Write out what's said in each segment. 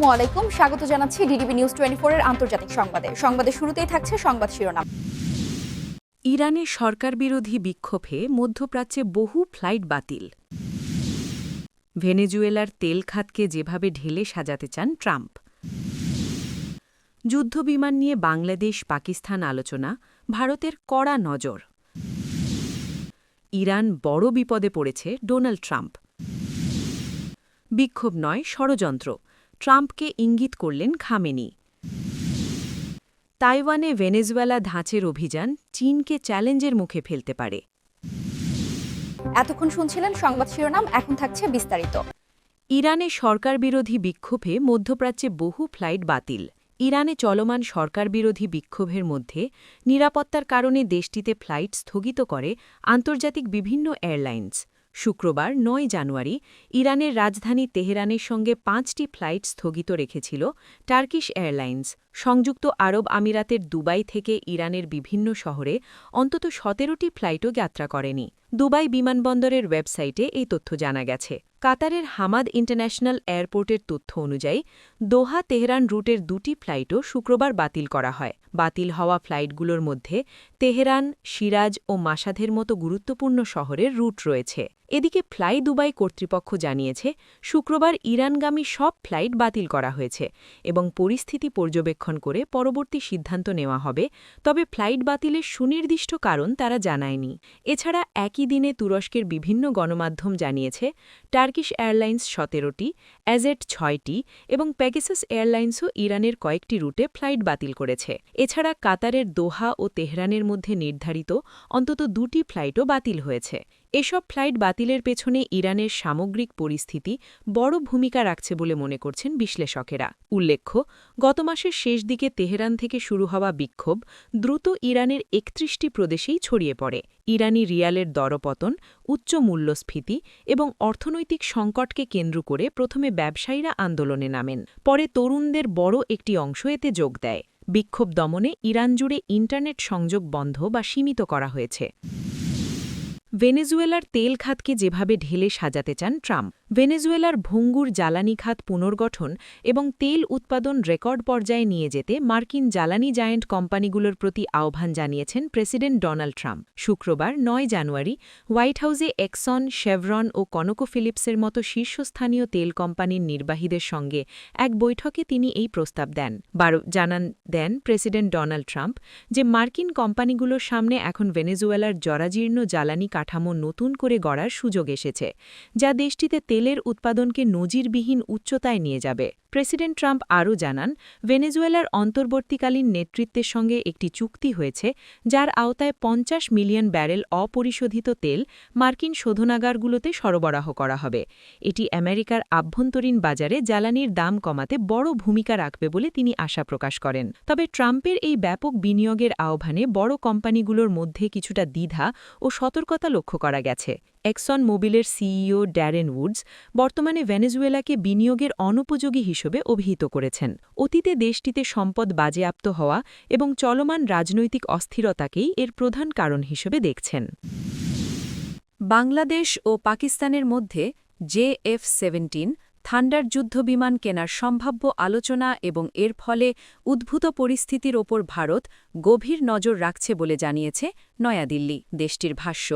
আসসালামু আলাইকুম। স্বাগত জানাচ্ছি ডিডিবি নিউজ টোয়েন্টি এর আন্তর্জাতিক সংবাদে। সংবাদে শুরুতেই থাকছে সংবাদ শিরোনাম। ইরানে সরকারবিরোধী বিক্ষোভে মধ্যপ্রাচ্যে বহু ফ্লাইট বাতিল। ভেনেজুয়েলার তেল খাতকে যেভাবে ঢেলে সাজাতে চান ট্রাম্প। যুদ্ধবিমান নিয়ে বাংলাদেশ পাকিস্তান আলোচনা, ভারতের কড়া নজর। ইরান বড় বিপদে পড়েছে ডোনাল্ড ট্রাম্প। বিক্ষোভ নয়, ষড়যন্ত্র। ট্রাম্পকে ইঙ্গিত করলেন খামেনি। তাইওয়ানে ভেনেজুয়েলা ধাঁচের অভিযান চীনকে চ্যালেঞ্জের মুখে ফেলতে পারে। এতক্ষণ শুনছিলেন সংবাদ শিরোনাম এখন থাকছে বিস্তারিত। ইরানে সরকারবিরোধী বিক্ষোভে মধ্যপ্রাচ্যে বহু ফ্লাইট বাতিল। ইরানে চলমান সরকারবিরোধী বিক্ষোভের মধ্যে নিরাপত্তার কারণে দেশটিতে ফ্লাইট স্থগিত করে আন্তর্জাতিক বিভিন্ন এয়ারলাইন্স। শুক্রবার নয় জানুয়ারি ইরানের রাজধানী তেহরানের সঙ্গে পাঁচটি ফ্লাইট স্থগিত রেখেছিল টার্কিশ এয়ারলাইন্স। সংযুক্ত আরব আমিরাতের দুবাই থেকে ইরানের বিভিন্ন শহরে অন্তত সতেরোটি ফ্লাইটও যাত্রা করেনি। দুবাই বিমানবন্দরের ওয়েবসাইটে এই তথ্য জানা গেছে। কাতারের হামাদ ইন্টারন্যাশনাল এয়ারপোর্টের তথ্য অনুযায়ী, দোহা তেহরান রুটের দুটি ফ্লাইটও শুক্রবার বাতিল করা হয়। বাতিল হওয়া ফ্লাইটগুলোর মধ্যে তেহরান, সিরাজ ও মাসাধের মতো গুরুত্বপূর্ণ শহরের রুট রয়েছে। এদিকে ফ্লাই দুবাই কর্তৃপক্ষ জানিয়েছে, শুক্রবার ইরানগামী সব ফ্লাইট বাতিল করা হয়েছে এবং পরিস্থিতি পর্যবেক্ষণ করে পরবর্তী সিদ্ধান্ত নেওয়া হবে, তবে ফ্লাইট বাতিলের সুনির্দিষ্ট কারণ তারা জানায়নি। এছাড়া একই দিনে তুরস্কের বিভিন্ন গণমাধ্যম জানিয়েছে, টার্কিশ এয়ারলাইন্স সতেরোটি, অ্যাজেট ছয়টি এবং প্যাগেসাস এয়ারলাইন্সও ইরানের কয়েকটি রুটে ফ্লাইট বাতিল করেছে। এছাড়া কাতারের দোহা ও তেহরানের মধ্যে নির্ধারিত অন্তত দুটি ফ্লাইটও বাতিল হয়েছে। এসব ফ্লাইট বাতিলের পেছনে ইরানের সামগ্রিক পরিস্থিতি বড় ভূমিকা রাখছে বলে মনে করছেন বিশ্লেষকেরা। উল্লেখ্য, গত মাসের শেষ দিকে তেহরান থেকে শুরু হওয়া বিক্ষোভ দ্রুত ইরানের একত্রিশটি প্রদেশেই ছড়িয়ে পড়ে। ইরানি রিয়ালের দরপতন, উচ্চ মূল্যস্ফীতি এবং অর্থনৈতিক সংকটকে কেন্দ্র করে প্রথমে ব্যবসায়ীরা আন্দোলনে নামেন। পরে তরুণদের বড় একটি অংশ এতে যোগ দেয়। বিক্ষোভ দমনে ইরান জুড়ে ইন্টারনেট সংযোগ বন্ধ বা সীমিত করা হয়েছে। ভেনেজুয়েলার তেল খাতকে যেভাবে ঢেলে সাজাতে চান ট্রাম্প ভেনেজুয়েলার ভঙ্গুর জ্বালানি খাত পুনর্গঠন এবং তেল উৎপাদন রেকর্ড পর্যায়ে নিয়ে যেতে মার্কিন জ্বালানি জায়েন্ট কোম্পানিগুলোর প্রতি আহ্বান জানিয়েছেন প্রেসিডেন্ট ডোনাল্ড ট্রাম্প। শুক্রবার, নয় জানুয়ারি, হোয়াইট হাউসে এক্সন, শেভরন ও কনকো ফিলিপসের মতো শীর্ষস্থানীয় তেল কোম্পানির নির্বাহীদের সঙ্গে এক বৈঠকে তিনি এই প্রস্তাব দেন। বারো, জানান দেন প্রেসিডেন্ট ডোনাল্ড ট্রাম্প যে মার্কিন কোম্পানিগুলোর সামনে এখন ভেনেজুয়েলার জরাজীর্ণ জ্বালানি কাঠামো নতুন করে গড়ার সুযোগ এসেছে, যা দেশটিতে তেলের উৎপাদনকে নজিরবিহীন উচ্চতায় নিয়ে যাবে। প্রেসিডেন্ট ট্রাম্প আরও জানান, ভেনেজুয়েলার অন্তর্বর্তীকালীন নেতৃত্বের সঙ্গে একটি চুক্তি হয়েছে, যার আওতায় পঞ্চাশ মিলিয়ন ব্যারেল অপরিশোধিত তেল মার্কিন শোধনাগারগুলোতে সরবরাহ করা হবে। এটি আমেরিকার আভ্যন্তরীণ বাজারে জ্বালানির দাম কমাতে বড় ভূমিকা রাখবে বলে তিনি আশা প্রকাশ করেন। তবে ট্রাম্পের এই ব্যাপক বিনিয়োগের আহ্বানে বড় কোম্পানিগুলোর মধ্যে কিছুটা দ্বিধা ও সতর্কতা লক্ষ্য করা গেছে। এক্সন মোবিলের সিইও ড্যারেন উডস বর্তমানে ভেনেজুয়েলাকে বিনিয়োগের অনুপযোগী হিসেবে অভিহিত করেছেন। অতীতে দেশটিতে সম্পদ বাজেয়াপ্ত হওয়া এবং চলমান রাজনৈতিক অস্থিরতাকেই এর প্রধান কারণ হিসেবে দেখছেন। বাংলাদেশ ও পাকিস্তানের মধ্যে জেএফ সেভেন্টিন, থান্ডার যুদ্ধবিমান কেনার সম্ভাব্য আলোচনা এবং এর ফলে উদ্ভূত পরিস্থিতির ওপর ভারত গভীর নজর রাখছে বলে জানিয়েছে নয়াদিল্লি। দেশটির ভাষ্য,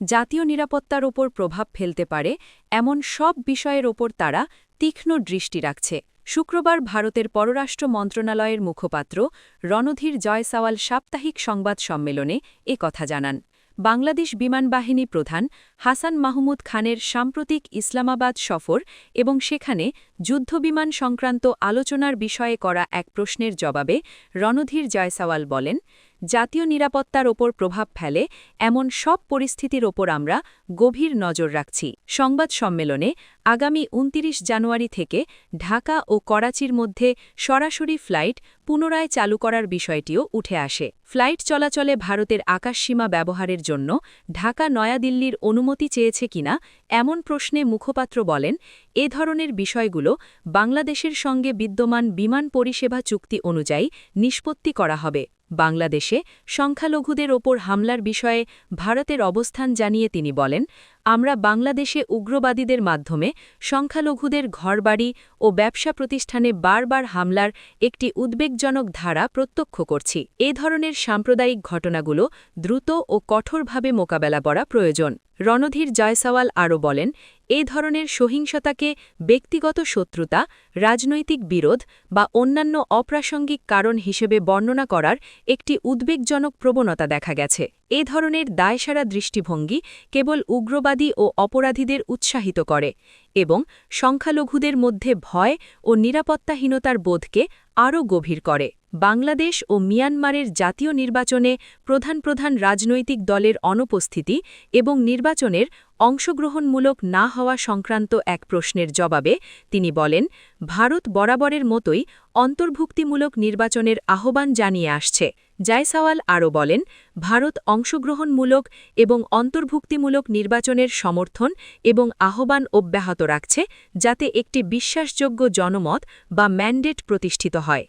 জাতীয় নিরাপত্তার ওপর প্রভাব ফেলতে পারে এমন সব বিষয়ের ওপর তারা তীক্ষ্ণ দৃষ্টি রাখছে। শুক্রবার ভারতের পররাষ্ট্র মন্ত্রণালয়ের মুখপাত্র রণধীর জয়সাওয়াল সাপ্তাহিক সংবাদ সম্মেলনে কথা জানান। বাংলাদেশ বিমান বাহিনী প্রধান হাসান মাহমুদ খানের সাম্প্রতিক ইসলামাবাদ সফর এবং সেখানে যুদ্ধবিমান সংক্রান্ত আলোচনার বিষয়ে করা এক প্রশ্নের জবাবে রণধীর জয়সাওয়াল বলেন জাতীয় নিরাপত্তার ওপর প্রভাব ফেলে, এমন সব পরিস্থিতির ওপর আমরা গভীর নজর রাখছি। সংবাদ সম্মেলনে আগামী ২৯ জানুয়ারি থেকে ঢাকা ও করাচির মধ্যে সরাসরি ফ্লাইট পুনরায় চালু করার বিষয়টিও উঠে আসে। ফ্লাইট চলাচলে ভারতের আকাশসীমা ব্যবহারের জন্য ঢাকা নয়াদিল্লির অনুমতি চেয়েছে কিনা, এমন প্রশ্নে মুখপাত্র বলেন, এ ধরনের বিষয়গুলো বাংলাদেশের সঙ্গে বিদ্যমান বিমান পরিষেবা চুক্তি অনুযায়ী নিষ্পত্তি করা হবে। বাংলাদেশে সংখ্যালঘুদের ওপর হামলার বিষয়ে ভারতের অবস্থান জানিয়ে তিনি বলেন আমরা বাংলাদেশে উগ্রবাদীদের মাধ্যমে সংখ্যালঘুদের ঘরবাড়ি ও ব্যবসা প্রতিষ্ঠানে বারবার হামলার একটি উদ্বেগজনক ধারা প্রত্যক্ষ করছি। এ ধরনের সাম্প্রদায়িক ঘটনাগুলো দ্রুত ও কঠোরভাবে মোকাবেলা করা প্রয়োজন। রণধীর জয়সওয়াল আরও বলেন, এ ধরনের সহিংসতাকে ব্যক্তিগত শত্রুতা, রাজনৈতিক বিরোধ বা অন্যান্য অপ্রাসঙ্গিক কারণ হিসেবে বর্ণনা করার একটি উদ্বেগজনক প্রবণতা দেখা গেছে। এ ধরনের দায়সারা দৃষ্টিভঙ্গি কেবল উগ্রবাদী ও অপরাধীদের উৎসাহিত করে এবং সংখ্যালঘুদের মধ্যে ভয় ও নিরাপত্তাহীনতার বোধকে আরও গভীর করে। বাংলাদেশ ও মিয়ানমারের জাতীয় নির্বাচনে প্রধান প্রধান রাজনৈতিক দলের অনুপস্থিতি এবং নির্বাচনের অংশগ্রহণমূলক না হওয়া সংক্রান্ত এক প্রশ্নের জবাবে তিনি বলেন, ভারত বরাবরের মতোই অন্তর্ভুক্তিমূলক নির্বাচনের আহ্বান জানিয়ে আসছে। জায়সাওয়াল আরও বলেন, ভারত অংশগ্রহণমূলক এবং অন্তর্ভুক্তিমূলক নির্বাচনের সমর্থন এবং আহ্বান অব্যাহত রাখছে যাতে একটি বিশ্বাসযোগ্য জনমত বা ম্যান্ডেট প্রতিষ্ঠিত হয়।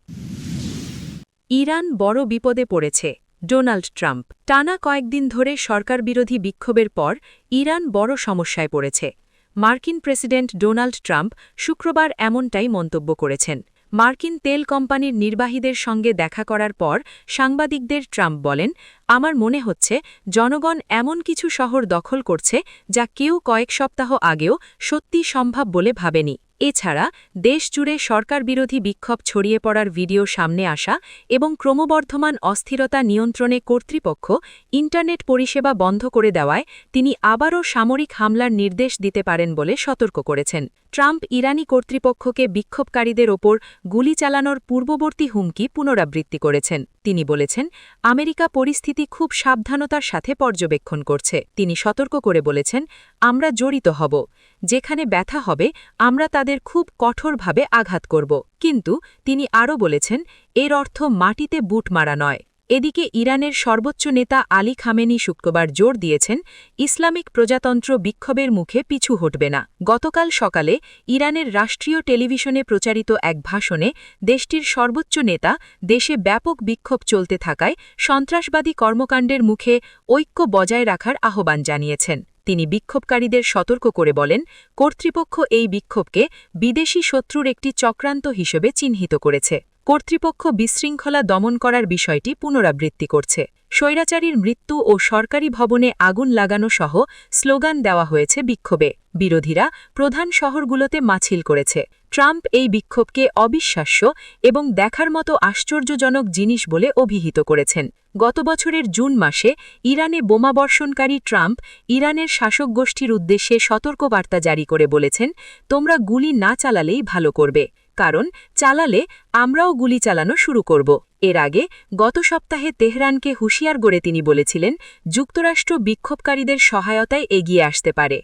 ইরান বড় বিপদে পড়েছে। ডোনাল্ড ট্রাম্প, টানা কয়েকদিন ধরে সরকারবিরোধী বিক্ষোভের পর ইরান বড় সমস্যায় পড়েছে। মার্কিন প্রেসিডেন্ট ডোনাল্ড ট্রাম্প শুক্রবার এমনটাই মন্তব্য করেছেন। মার্কিন তেল কোম্পানির নির্বাহীদের সঙ্গে দেখা করার পর সাংবাদিকদের ট্রাম্প বলেন আমার মনে হচ্ছে, জনগণ এমন কিছু শহর দখল করছে, যা কেউ কয়েক সপ্তাহ আগেও সত্যি সম্ভব বলে ভাবেনি। এছাড়া, দেশজুড়ে সরকারবিরোধী বিক্ষোভ ছড়িয়ে পড়ার ভিডিও সামনে আসা এবং ক্রমবর্ধমান অস্থিরতা নিয়ন্ত্রণে কর্তৃপক্ষ ইন্টারনেট পরিষেবা বন্ধ করে দেওয়ায় তিনি আবারও সামরিক হামলার নির্দেশ দিতে পারেন বলে সতর্ক করেছেন। ট্রাম্প ইরানি কর্তৃপক্ষকে বিক্ষোভকারীদের ওপর গুলি চালানোর পূর্ববর্তী হুমকি পুনরাবৃত্তি করেছেন। তিনি বলেছেন, আমেরিকা পরিস্থিতি খুব সাবধানতার সাথে পর্যবেক্ষণ করছে। তিনি সতর্ক করে বলেছেন, আমরা জড়িত হব। যেখানে ব্যথা হবে, আমরা তাদের খুব কঠোরভাবে আঘাত করব। কিন্তু তিনি আরও বলেছেন, এর অর্থ মাটিতে বুট মারা নয়। এদিকে ইরানের সর্বোচ্চ নেতা আলী খামেনি শুক্রবার জোর দিয়েছেন, ইসলামিক প্রজাতন্ত্র বিক্ষোভের মুখে পিছু হটবে না। গতকাল সকালে ইরানের রাষ্ট্রীয় টেলিভিশনে প্রচারিত এক ভাষণে দেশটির সর্বোচ্চ নেতা দেশে ব্যাপক বিক্ষোভ চলতে থাকায় সন্ত্রাসবাদী কর্মকাণ্ডের মুখে ঐক্য বজায় রাখার আহ্বান জানিয়েছেন। তিনি বিক্ষোভকারীদের সতর্ক করে বলেন, কর্তৃপক্ষ এই বিক্ষোভকে বিদেশি শত্রুর একটি চক্রান্ত হিসেবে চিহ্নিত করেছে। কর্তৃপক্ষ বিশৃঙ্খলা দমন করার বিষয়টি পুনরাবৃত্তি করছে। স্বৈরাচারীর মৃত্যু ও সরকারি ভবনে আগুন লাগানো সহ স্লোগান দেওয়া হয়েছে বিক্ষোভে। বিরোধীরা প্রধান শহরগুলোতে মাছিল করেছে। ট্রাম্প এই বিক্ষোভকে অবিশ্বাস্য এবং দেখার মতো আশ্চর্যজনক জিনিস বলে অভিহিত করেছেন। গত বছরের জুন মাসে ইরানে বোমাবর্ষণকারী ট্রাম্প ইরানের শাসক গোষ্ঠীর উদ্দেশ্যে সতর্কবার্তা জারি করে বলেছেন, তোমরা গুলি না চালালেই ভালো করবে। কারণ চালালে আমরাও গুলি চালানো শুরু করব। এর আগে গত সপ্তাহে তেহরানকে হুঁশিয়ার গড়ে তিনি বলেছিলেন, যুক্তরাষ্ট্র বিক্ষোভকারীদের সহায়তায় এগিয়ে আসতে পারে।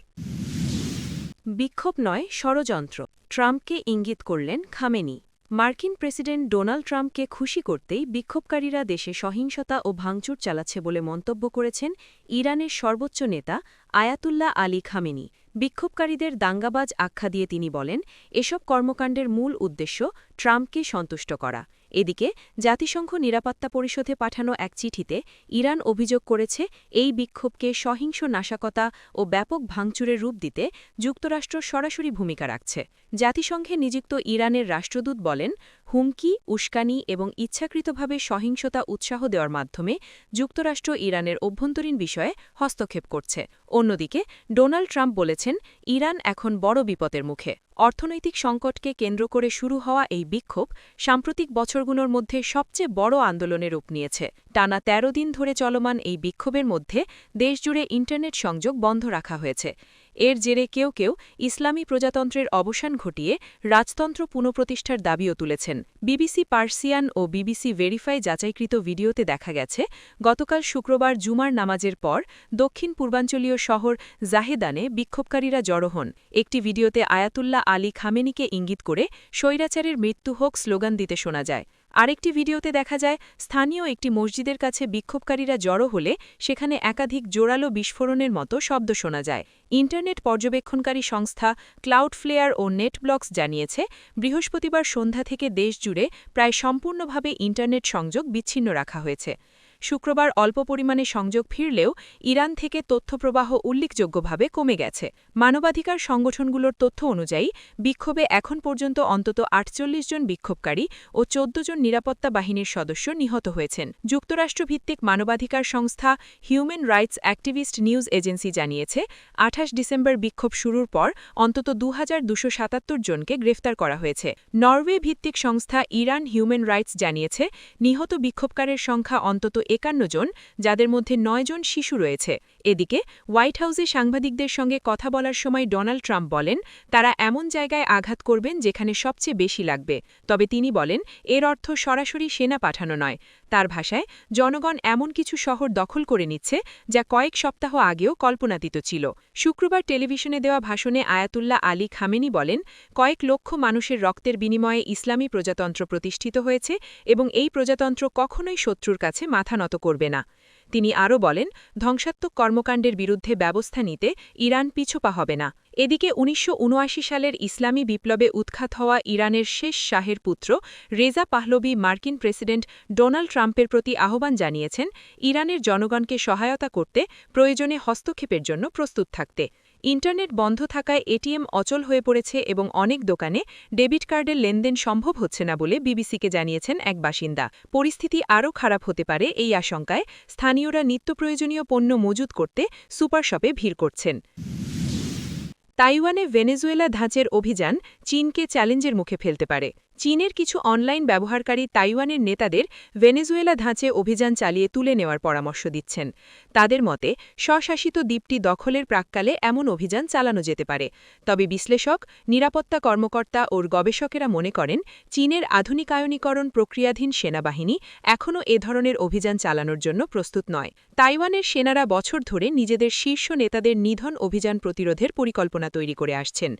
বিক্ষোভ নয়, ষড়যন্ত্র। ট্রাম্পকে ইঙ্গিত করলেন খামেনি। মার্কিন প্রেসিডেন্ট ডোনাল্ড ট্রাম্পকে খুশি করতেই বিক্ষোভকারীরা দেশে সহিংসতা ও ভাঙচুর চালাচ্ছে বলে মন্তব্য করেছেন ইরানের সর্বোচ্চ নেতা আয়াতুল্লাহ আলী খামেনি। বিক্ষোভকারীদের দাঙ্গাবাজ আখ্যা দিয়ে তিনি বলেন এসব কর্মকাণ্ডের মূল উদ্দেশ্য ট্রাম্পকে সন্তুষ্ট করা। এদিকে, জাতিসংঘ নিরাপত্তা পরিষদে পাঠানো এক চিঠিতে ইরান অভিযোগ করেছে এই বিক্ষোভকে সহিংস নাশকতা ও ব্যাপক ভাঙচুরের রূপ দিতে যুক্তরাষ্ট্র সরাসরি ভূমিকা রাখছে। জাতিসংঘে নিযুক্ত ইরানের রাষ্ট্রদূত বলেন, হুমকি, উস্কানি এবং ইচ্ছাকৃতভাবে সহিংসতা উৎসাহ দেওয়ার মাধ্যমে যুক্তরাষ্ট্র ইরানের অভ্যন্তরীণ বিষয়ে হস্তক্ষেপ করছে। অন্যদিকে, ডোনাল্ড ট্রাম্প বলেছেন ইরান এখন বড় বিপদের মুখে। অর্থনৈতিক সংকটকে কেন্দ্র করে শুরু হওয়া এই বিক্ষোভ সাম্প্রতিক বছরগুলোর মধ্যে সবচেয়ে বড় আন্দোলনে রূপ নিয়েছে। টানা ১৩ দিন ধরে চলমান এই বিক্ষোভের মধ্যে দেশজুড়ে ইন্টারনেট সংযোগ বন্ধ রাখা হয়েছে। এর জেরে কেউ কেউ ইসলামী প্রজাতন্ত্রের অবসান ঘটিয়ে রাজতন্ত্র পুনঃপ্রতিষ্ঠার দাবিও তুলেছেন। বিবিসি পার্সিয়ান ও বিবিসি ভেরিফাই যাচাইকৃত ভিডিওতে দেখা গেছে, গতকাল শুক্রবার জুমার নামাজের পর দক্ষিণ পূর্বাঞ্চলীয় শহর জাহেদানে বিক্ষোভকারীরা জড়ো হন। একটি ভিডিওতে আয়াতুল্লাহ আলী খামেনিকে ইঙ্গিত করে, স্বৈরাচারের মৃত্যু হোক স্লোগান দিতে শোনা যায়। আরেকটি ভিডিওতে দেখা যায়, স্থানীয় একটি মসজিদের কাছে বিক্ষোভকারীরা জড়ো হলে সেখানে একাধিক জোরালো বিস্ফোরণের মতো শব্দ শোনা যায়। ইন্টারনেট পর্যবেক্ষণকারী সংস্থা ক্লাউড ফ্লেয়ার ও নেটব্লক্স জানিয়েছে, বৃহস্পতিবার সন্ধ্যা থেকে দেশজুড়ে প্রায় সম্পূর্ণভাবে ইন্টারনেট সংযোগ বিচ্ছিন্ন রাখা হয়েছে। শুক্রবার অল্প পরিমাণে সংযোগ ফিরলেও ইরান থেকে তথ্যপ্রবাহ উল্লেখযোগ্যভাবে কমে গেছে। মানবাধিকার সংগঠনগুলোর তথ্য অনুযায়ী, বিক্ষোভে এখন পর্যন্ত অন্তত আটচল্লিশ জন বিক্ষোভকারী ও চোদ্দ জন নিরাপত্তা বাহিনীর সদস্য নিহত হয়েছেন। যুক্তরাষ্ট্রভিত্তিক মানবাধিকার সংস্থা human rights activist news agency জানিয়েছে, আঠাশ ডিসেম্বর বিক্ষোভ শুরুর পর অন্তত দু জনকে গ্রেফতার করা হয়েছে। নরওয়ে ভিত্তিক সংস্থা ইরান হিউম্যান রাইটস জানিয়েছে, নিহত বিক্ষোভকারের সংখ্যা অন্তত একান্ন জন, যাদের মধ্যে নয় জন শিশু রয়েছে। এদিকে হোয়াইট হাউসে সাংবাদিকদের সঙ্গে কথা বলার সময় ডোনাল্ড ট্রাম্প বলেন, তারা এমন জায়গায় আঘাত করবেন যেখানে সবচেয়ে বেশি লাগবে। তবে তিনি বলেন, এর অর্থ সরাসরি সেনা পাঠানো নয়। তার ভাষায় জনগণ এমন কিছু শহর দখল করে নিচ্ছে যা কয়েক সপ্তাহ আগেও কল্পনাতীত ছিল। শুক্রবার টেলিভিশনে দেওয়া ভাষণে আয়াতুল্লাহ আলী খামেনি বলেন, কয়েক লক্ষ মানুষের রক্তের বিনিময়ে ইসলামী প্রজাতন্ত্র প্রতিষ্ঠিত হয়েছে এবং এই প্রজাতন্ত্র কখনোই শত্রুর কাছে মাথা নত করবে না। তিনি আরও বলেন, ধ্বংসাত্মক কর্মকাণ্ডের বিরুদ্ধে ব্যবস্থা নিতে ইরান পিছুপা হবে না। এদিকে উনিশশো উনআশি সালের ইসলামী বিপ্লবে উৎখাত হওয়া ইরানের শেষ শাহের পুত্র রেজা পাহলবি মার্কিন প্রেসিডেন্ট ডোনাল্ড ট্রাম্পের প্রতি আহ্বান জানিয়েছেন, ইরানের জনগণকে সহায়তা করতে প্রয়োজনে হস্তক্ষেপের জন্য প্রস্তুত থাকতে। ইন্টারনেট বন্ধ থাকায় এটিএম অচল হয়ে পড়েছে এবং অনেক দোকানে ডেবিট কার্ডের লেনদেন সম্ভব হচ্ছে না বলে বিবিসিকে জানিয়েছেন এক বাসিন্দা। পরিস্থিতি আরও খারাপ হতে পারে এই আশঙ্কায় স্থানীয়রা নিত্যপ্রয়োজনীয় পণ্য মজুত করতে সুপার শপে ভিড় করছেন। তাইওয়ানে ভেনেজুয়েলা ধাঁচের অভিযান চীনকে চ্যালেঞ্জের মুখে ফেলতে পারে। চীনের কিছু অনলাইন ব্যবহারকারী তাইওয়ানের নেতাদের ভেনেজুয়েলা ধাঁচে অভিযান চালিয়ে তুলে নেওয়ার পরামর্শ দিচ্ছেন। তাদের মতে, স্বশাসিত দ্বীপটি দখলের প্রাক্কালে এমন অভিযান চালানো যেতে পারে। তবে বিশ্লেষক, নিরাপত্তা কর্মকর্তা ওর গবেষকেরা মনে করেন, চীনের আধুনিকায়নীকরণ প্রক্রিয়াধীন সেনাবাহিনী এখনও এ ধরনের অভিযান চালানোর জন্য প্রস্তুত নয়। তাইওয়ানের সেনারা বছর ধরে নিজেদের শীর্ষ নেতাদের নিধন অভিযান প্রতিরোধের পরিকল্পনা তৈরি করে আসছেন।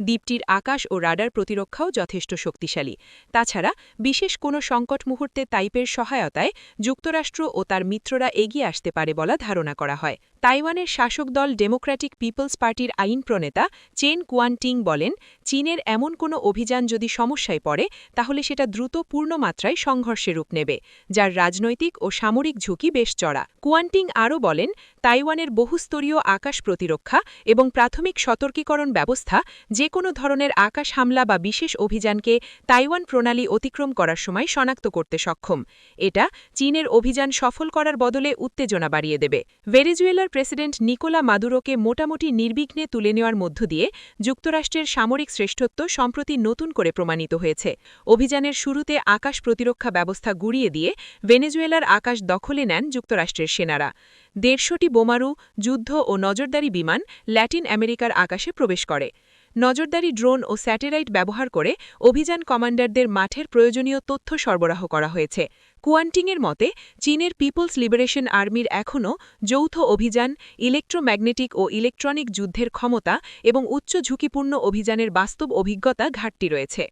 দ্বীপটির আকাশ ও রাডার প্রতিরক্ষাও যথেষ্ট শক্তিশালী। তাছাড়া বিশেষ কোনো সংকট মুহূর্তে তাইপের সহায়তায় যুক্তরাষ্ট্র ও তার মিত্ররা এগিয়ে আসতে পারে বলা ধারণা করা হয়। তাইওয়ানের শাসক দল ডেমোক্র্যাটিক পিপলস পার্টির আইন প্রণেতা চেন কুয়ানটিং বলেন, চীনের এমন কোনো অভিযান যদি সমস্যায় পড়ে, তাহলে সেটা দ্রুত পূর্ণমাত্রায় সংঘর্ষে রূপ নেবে, যার রাজনৈতিক ও সামরিক ঝুঁকি বেশ চড়া। কুয়ানটিং আরও বলেন, তাইওয়ানের বহুস্তরীয় আকাশ প্রতিরক্ষা এবং প্রাথমিক সতর্কীকরণ ব্যবস্থা, যে কোনো ধরনের আকাশ হামলা বা বিশেষ অভিযানকে তাইওয়ান প্রণালী অতিক্রম করার সময় শনাক্ত করতে সক্ষম। এটা চীনের অভিযান সফল করার বদলে উত্তেজনা বাড়িয়ে দেবে। ভেনেজুয়েলার প্রেসিডেন্ট নিকোলা মাদুরোকে মোটামুটি নির্বিঘ্নে তুলে নেওয়ার মধ্য দিয়ে যুক্তরাষ্ট্রের সামরিক শ্রেষ্ঠত্ব সম্প্রতি নতুন করে প্রমাণিত হয়েছে। অভিযানের শুরুতে আকাশ প্রতিরক্ষা ব্যবস্থা গুড়িয়ে দিয়ে ভেনেজুয়েলার আকাশ দখলে নেন যুক্তরাষ্ট্রের সেনারা। দেড়শোটি বোমারু, যুদ্ধ ও নজরদারি বিমান ল্যাটিন আমেরিকার আকাশে প্রবেশ করে। নজরদারি ড্রোন ও স্যাটেলাইট ব্যবহার করে অভিযান কমান্ডারদের মাঠের প্রয়োজনীয় তথ্য সরবরাহ করা হয়েছে। কুয়ান্টিংয়ের মতে, চীনের পিপলস লিবারেশন আর্মির এখনও যৌথ অভিযান, ইলেকট্রোম্যাগনেটিক ও ইলেকট্রনিক যুদ্ধের ক্ষমতা এবং উচ্চ ঝুঁকিপূর্ণ অভিযানের বাস্তব অভিজ্ঞতা ঘাটতি রয়েছে।